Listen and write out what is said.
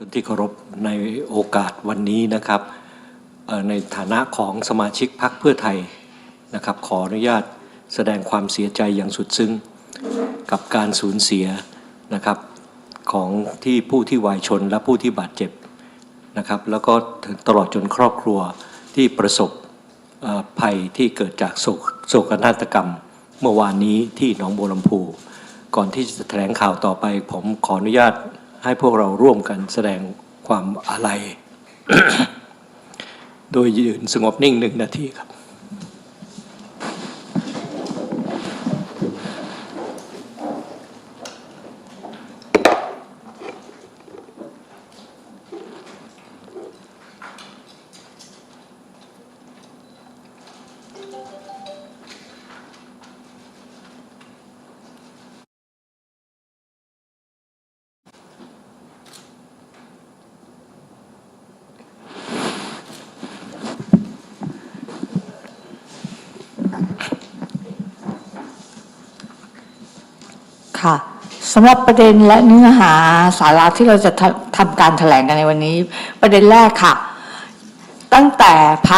ชนที่เคารพในโอกาสวันนี้นะครับในฐานะของสมาชิกพรรคเพื่อไทยนะครับ ขออนุญาตแสดงความเสียใจอย่างสุดซึ้งกับการสูญเสียนะครับของที่ผู้ที่วายชนและผู้ที่บาดเจ็บนะครับ แล้วก็ตลอดจนครอบครัวที่ประสบภัยที่เกิดจากโศกนาฏกรรม เมื่อวานนี้ที่หนองบัวลำพู ก่อนที่จะแถลงข่าวต่อไป ผมขออนุญาต ให้พวกเราร่วมกันแสดงความอาลัย โดยยืนสงบนิ่งหนึ่งนาทีครับ ค่ะสำหรับประเด็นและเนื้อหาสาระที่เราจะทำทำการแถลงกันในวันนี้ ประเด็นแรกค่ะ ตั้งแต่พัก